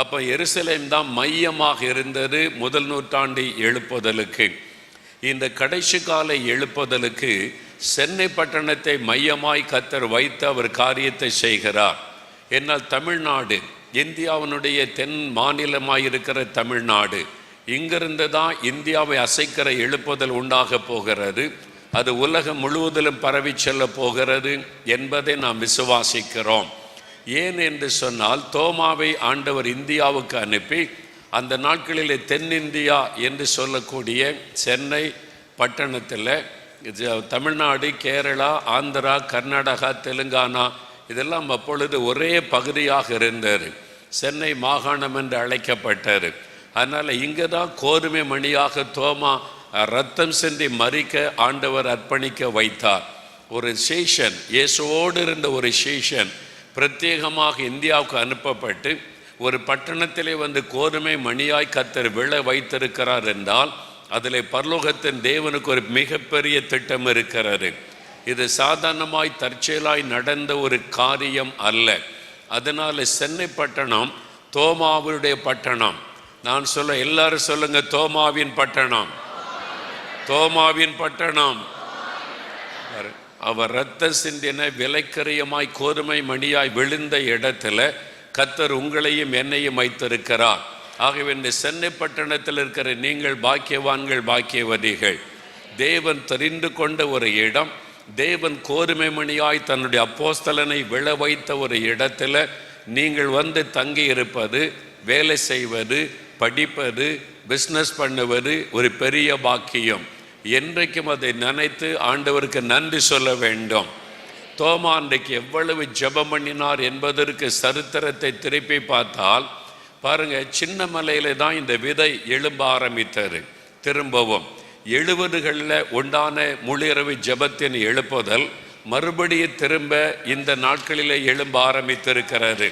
அப்போ எருசலேம் தான் மையமாக இருந்தது முதல் நூற்றாண்டு எழுப்புதலுக்கு. இந்த கடைசி கால எழுப்புதலுக்கு சென்னை பட்டணத்தை மையமாய் கத்தர் வைத்து அவர் காரியத்தை செய்கிறார். என்னால் தமிழ்நாடு இந்தியாவினுடைய தென் மாநிலமாக இருக்கிற தமிழ்நாடு இங்கிருந்து தான் இந்தியாவை அசைக்கிற எழுப்புதல் உண்டாக போகிறது. அது உலகம் முழுவதிலும் பரவி செல்ல போகிறது என்பதை நாம் விசுவாசிக்கிறோம். ஏன் என்று சொன்னால் தோமாவை ஆண்டவர் இந்தியாவுக்கு அனுப்பி அந்த நாட்களிலே தென்னிந்தியா என்று சொல்லக்கூடிய சென்னை பட்டணத்தில் தமிழ்நாடு கேரளா ஆந்திரா கர்நாடகா தெலுங்கானா இதெல்லாம் அப்பொழுது ஒரே பகுதியாக இருந்தார் சென்னை மாகாணம் என்று அழைக்கப்பட்டார் அதனால் இங்கே தான் கோதுமை மணியாக தோமா ரத்தம் சென்று மறிக்க ஆண்டவர் அர்ப்பணிக்க வைத்தார். ஒரு சேஷன் இயேசுவோடு இருந்த ஒரு சேஷன் பிரத்யேகமாக இந்தியாவுக்கு அனுப்பப்பட்டு ஒரு பட்டணத்திலே வந்து கோதுமை மணியாய் கத்தர் விழ வைத்திருக்கிறார் என்றால் அதில் பரலோகத்தின் தேவனுக்கு ஒரு மிகப்பெரிய திட்டம் இருக்கிறது. இது சாதாரணமாய் தற்செயலாய் நடந்த ஒரு காரியம் அல்ல. அதனால் சென்னை பட்டணம் தோமாவுடைய பட்டணம். நான் சொல்ல எல்லாரும் சொல்லுங்க தோமாவின் பட்டணம். தோமாவின் பட்டணம். அவர் ரத்த சிந்தின விலைக்கரியமாய் கோதுமை மணியாய் விழுந்த இடத்துல கத்தர் உங்களையும் என்னையும் வைத்திருக்கிறார். ஆகவே இந்த சென்னை பட்டணத்தில் இருக்கிற நீங்கள் பாக்கியவான்கள் பாக்கியவதிகள் தேவன் தெரிந்து கொண்ட ஒரு இடம் தேவன் கோதுமை மணியாய் தன்னுடைய அப்போஸ்தலனை விழ வைத்த ஒரு இடத்துல நீங்கள் வந்து தங்கி இருப்பது வேலை செய்வது படிப்பது பிஸ்னஸ் பண்ணுவது ஒரு பெரிய பாக்கியம். என்றைக்கும் அதை நினைத்து ஆண்டவருக்கு நன்றி சொல்ல வேண்டும். தோமா அன்றைக்கு எவ்வளவு ஜெபம் பண்ணினார் என்பதற்கு சரித்திரத்தை திருப்பி பார்த்தால் பாருங்க சின்ன மலையில தான் இந்த விதை எழும்ப ஆரம்பித்தது. திரும்பவும் எழுபதுகளில் உண்டான முழிரவு ஜபத்தின் எழுப்புதல் மறுபடியும் திரும்ப இந்த நாட்களிலே எழும்ப ஆரம்பித்திருக்கிறது.